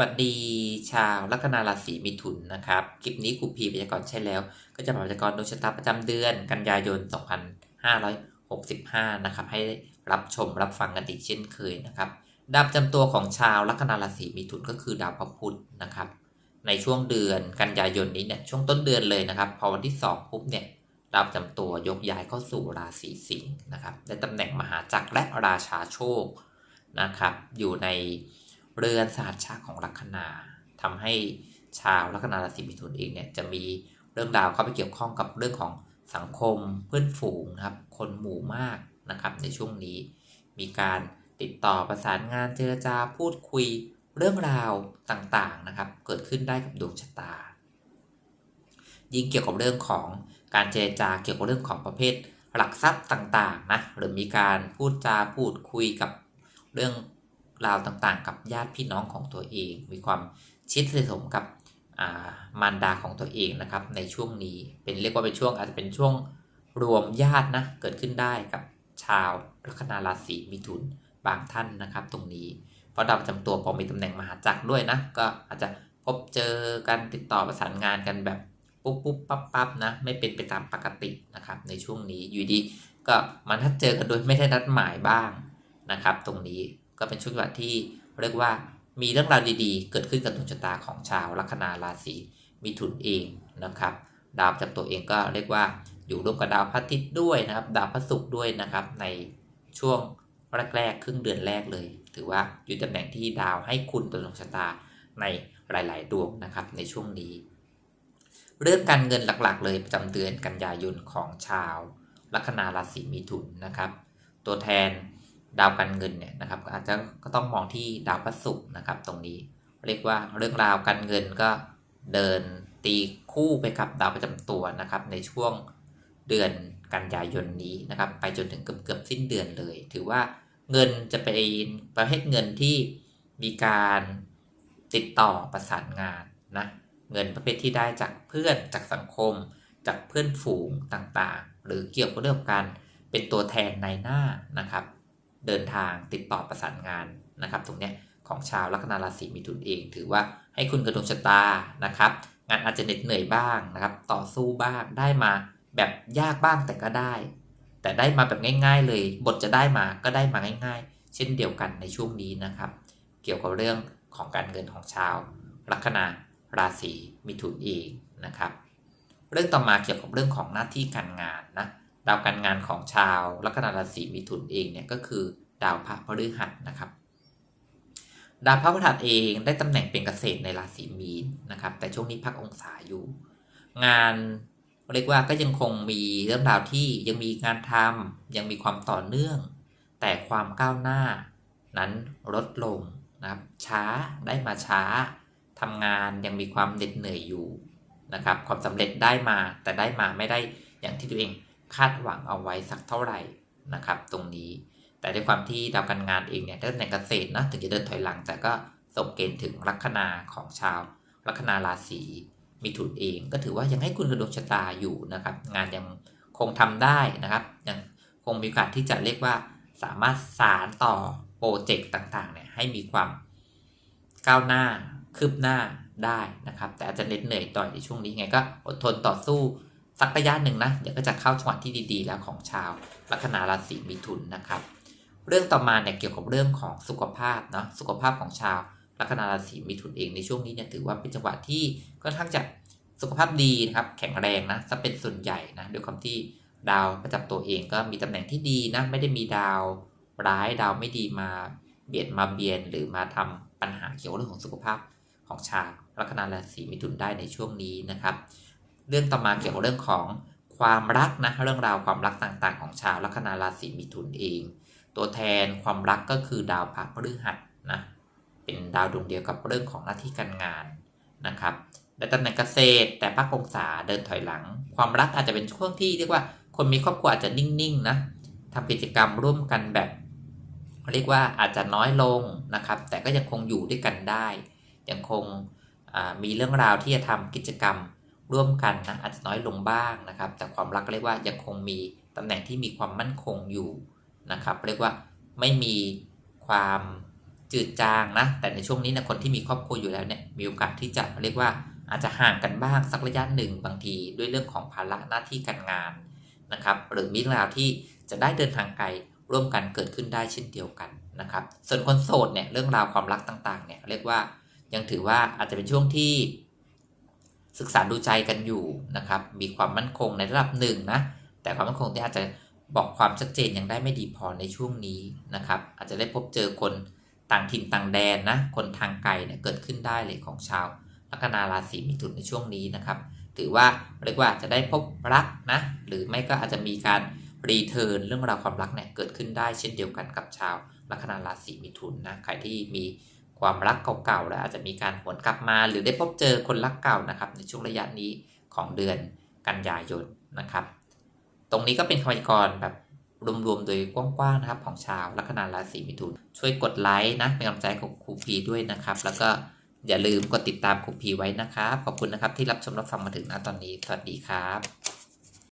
วัสดีชาวลัคนาราศีมิถุนนะครับ คลิปนี้ครูพีพยากรณ์ใช่แล้ว ก็จะมาพยากรณ์ดวงชะตาประจำเดือนกันยายน 2565 นะครับ ให้รับชมรับฟังกันอีกเช่นเคยนะครับ ดาวประจำตัวของชาวลัคนาราศีมิถุนก็คือดาวพระพุธนะครับ ในช่วงเดือนกันยายนนี้เนี่ยช่วงต้นเดือนเลยนะครับ พอวันที่2ปุ๊บเนี่ยดาวประจำตัวยกย้ายเข้าสู่ราศีสิงห์นะครับในตำแหน่งมหาจักรและราชาโชคนะครับ อยู่ใน เรือนศาสตร์ชาของลัคนาทำให้ชาวลัคนาราศีมิถุนเองเนี่ยจะมีเรื่องราวเข้าไปเกี่ยวข้องกับเรื่องของสังคมเพื่อนฝูงนะครับ คนหมู่มากนะครับ ในช่วงนี้มีการติดต่อประสานงานเจรจาพูดคุยเรื่องราวต่างๆนะครับ เกิดขึ้นได้กับดวงชะตา ยิ่งเกี่ยวกับเรื่องของการเจรจาเกี่ยวกับเรื่องของประเภทหลักทรัพย์ต่างๆนะหรือมีการพูดจาพูดคุยกับเรื่อง ราวต่างๆ กับญาติพี่น้องของตัวเอง มีความชิดสนิทสมกับมารดาของตัวเองนะครับ ในช่วงนี้เป็นเรียกว่าเป็นช่วงอาจจะเป็นช่วงรวมญาตินะเกิดขึ้นได้กับชาวลัคนาราศีมิถุนบางท่านนะครับ ตรงนี้เพราะดาวประจำตัวพอมีตำแหน่งมหาจักรด้วยนะก็อาจจะพบเจอกันติดต่อประสานงานกันแบบปุ๊บปุ๊บปั๊บปั๊บนะไม่เป็นไปตามปกตินะครับ ในช่วงนี้อยู่ดี ก็มันถ้าเจอกันโดยไม่ได้นัดหมายบ้างนะครับ ตรงนี้ ก็เป็นช่วงเวลาที่เรียกว่ามีเรื่องราวดีๆ เกิดขึ้นกับดวงชะตาของชาวลัคนาราศีมิถุนเองนะครับ ดาวประจากตัวเองก็เรียกว่าอยู่ร่วมกับดาวพระอาทิตย์ด้วยนะครับ ดาวพระศุกร์ด้วยนะครับ ในช่วงแรกๆครึ่งเดือนแรกเลย ถือว่าอยู่ตำแหน่งที่ดาวให้คุณตัวดวงชะตาในหลาย ๆ ดวงนะครับในช่วงนี้ เรื่องการเงินหลักๆ เลยประจำเดือนกันยายนของชาวลัคนาราศีมิถุนนะครับ ตัวแทน ดาวการเงินเนี่ยนะครับอาจจะก็ต้องมองที่ดาวพระศุกร์นะครับตรงนี้ เรียกว่าเรื่องราวการเงินก็เดินตีคู่ไปกับดาวประจำตัวนะครับ ในช่วงเดือนกันยายนนี้นะครับ ไปจนถึงเกือบเกือบสิ้นเดือนเลย ถือว่าเงินจะเป็นประเภทเงินที่มีการติดต่อประสานงานนะเงินประเภทที่ได้จากเพื่อนจากสังคม จากเพื่อนฝูงต่างๆ หรือเกี่ยวกับเรื่องการเป็นตัวแทนในหน้านะครับ เดินทางติดต่อประสานงานนะครับ ตรงนี้ของชาวลัคนาราศีมิถุนเอง ถือว่าให้คุณกระดวงชะตานะครับ งานอาจจะเหน็ดเหนื่อยบ้างนะครับ ต่อสู้บ้างได้มาแบบยากบ้างแต่ก็ได้ แต่ได้มาแบบง่าย ๆ เลย บทจะได้มาก็ได้มาง่าย ๆ เช่นเดียวกันในช่วงนี้นะครับ เกี่ยวกับเรื่องของการเงินของชาวลัคนาราศีมิถุนเองนะครับ เรื่องต่อมาเกี่ยวกับเรื่องของหน้าที่การงานนะ ดาวการงานของชาวลัคนาราศีมิถุนเองเนี่ยก็คือดาวพระพฤหัสนะครับ ดาวพระพฤหัสเองได้ตำแหน่งเป็นเกษตรในราศีมีนนะครับ แต่ช่วงนี้พักองศาอยู่ งานเรียกว่าก็ยังคงมีเรื่องราวที่ยังมีงานทำยังมีความต่อเนื่อง แต่ความก้าวหน้านั้นลดลงนะครับ ช้าได้มาช้าทำงานยังมีความเหน็ดเหนื่อยอยู่นะครับ ความสำเร็จได้มาแต่ได้มาไม่ได้อย่างที่ตัวเอง คาดหวังเอาไว้สักเท่าไหร่นะครับ ตรงนี้ แต่ด้วยความที่ดาวการงานเองเนี่ยถ้าในเกษตรนะถึงจะเดินถอยหลังแต่ก็ส่งเกณฑ์ถึงลัคนาของชาวลัคนาราศีมิถุนเองก็ถือว่ายังให้คุณกระดวงชะตาอยู่นะครับ งานยังคงทำได้นะครับ ยังคงมีโอกาสที่จะเรียกว่าสามารถสารต่อโปรเจกต์ต่างๆเนี่ยให้มีความก้าวหน้าคืบหน้าได้นะครับ แต่อาจจะเหน็ดเหนื่อยต่อยในช่วงนี้ไงก็อดทนต่อสู้ สักระยะหนึ่งนะเดี๋ยวก็จะเข้าจังหวะที่ดีๆ แล้วของชาวลัคนาราศีมิถุนนะครับ เรื่องต่อมาเนี่ยเกี่ยวกับเรื่องของสุขภาพเนาะสุขภาพของชาวลัคนาราศีมิถุนเองในช่วงนี้เนี่ยถือว่าเป็นจังหวะที่ค่อนข้างจะสุขภาพดีนะครับแข็งแรงนะจะเป็นส่วนใหญ่นะด้วยความที่ดาวประจำตัวเองก็มีตำแหน่งที่ดีนะไม่ได้มีดาวร้ายดาวไม่ดีมาเบียดมาเบียนหรือมาทำปัญหาเกี่ยวกับเรื่องของสุขภาพของชาวลัคนาราศีมิถุนได้ในช่วงนี้นะครับ เรื่องต่อมาเกี่ยวกับเรื่องของความรักนะเรื่องราวความรักต่างๆ ของชาวลัคนาราศีมิถุนเอง ตัวแทนความรักก็คือดาวพระพฤหัสนะเป็นดาวดวงเดียวกับเรื่องของหน้าที่การงานนะครับในตำแหน่งเกษตร แต่พักองศาเดินถอยหลัง ความรักอาจจะเป็นช่วงที่เรียกว่าคนมีครอบครัวอาจจะนิ่งๆนะทำกิจกรรมร่วมกันแบบเรียกว่าอาจจะน้อยลงนะครับ แต่ก็ยังคงอยู่ด้วยกันได้ ยังคงมีเรื่องราวที่จะทำกิจกรรม ร่วมกันนะอาจจะน้อยลงบ้างนะครับ แต่ความรักเรียกว่ายังคงมีตำแหน่งที่มีความมั่นคงอยู่นะครับ เรียกว่าไม่มีความจืดจางนะแต่ในช่วงนี้นะคนที่มีครอบครัวอยู่แล้วเนี่ยมีโอกาสที่จะเรียกว่าอาจจะห่างกันบ้างสักระยะหนึ่งบางที ด้วยเรื่องของภาระหน้าที่การงานนะครับ หรือมีเรื่องราวที่จะได้เดินทางไกลร่วมกันเกิดขึ้นได้เช่นเดียวกันนะครับ ส่วนคนโสดเนี่ยเรื่องราวความรักต่างๆเนี่ยเรียกว่ายังถือว่าอาจจะเป็นช่วงที่ ศึกษาดูใจกันอยู่นะครับ มีความมั่นคงในระดับหนึ่งนะ แต่ความมั่นคงที่อาจจะบอกความชัดเจนยังได้ไม่ดีพอในช่วงนี้นะครับ อาจจะได้พบเจอคนต่างถิ่นต่างแดนนะ คนทางไกลเนี่ยเกิดขึ้นได้เลยของชาวลัคนาราศีมิถุนในช่วงนี้นะครับ ถือว่าเรียกว่าจะได้พบรักนะ หรือไม่ก็อาจจะมีการรีเทิร์นเรื่องราวความรักเนี่ยเกิดขึ้นได้เช่นเดียวกันกับชาวลัคนาราศีมิถุนนะ ใครที่มี ความรักเก่าๆแล้วอาจจะมีการหวนกลับมา หรือได้พบเจอคนรักเก่านะครับ ในช่วงระยะนี้ของเดือนกันยายนนะครับ ตรงนี้ก็เป็นคำพยากรณ์แบบรวมๆ โดยกว้างๆนะครับ ของชาวลัคนาราศีมิถุน ช่วยกดไลค์นะเป็นกำลังใจของครูพีด้วยนะครับ แล้วก็อย่าลืมกดติดตามครูพีไว้นะครับ ขอบคุณนะครับที่รับชมรับฟังมาถึงณตอนนี้ สวัสดีครับ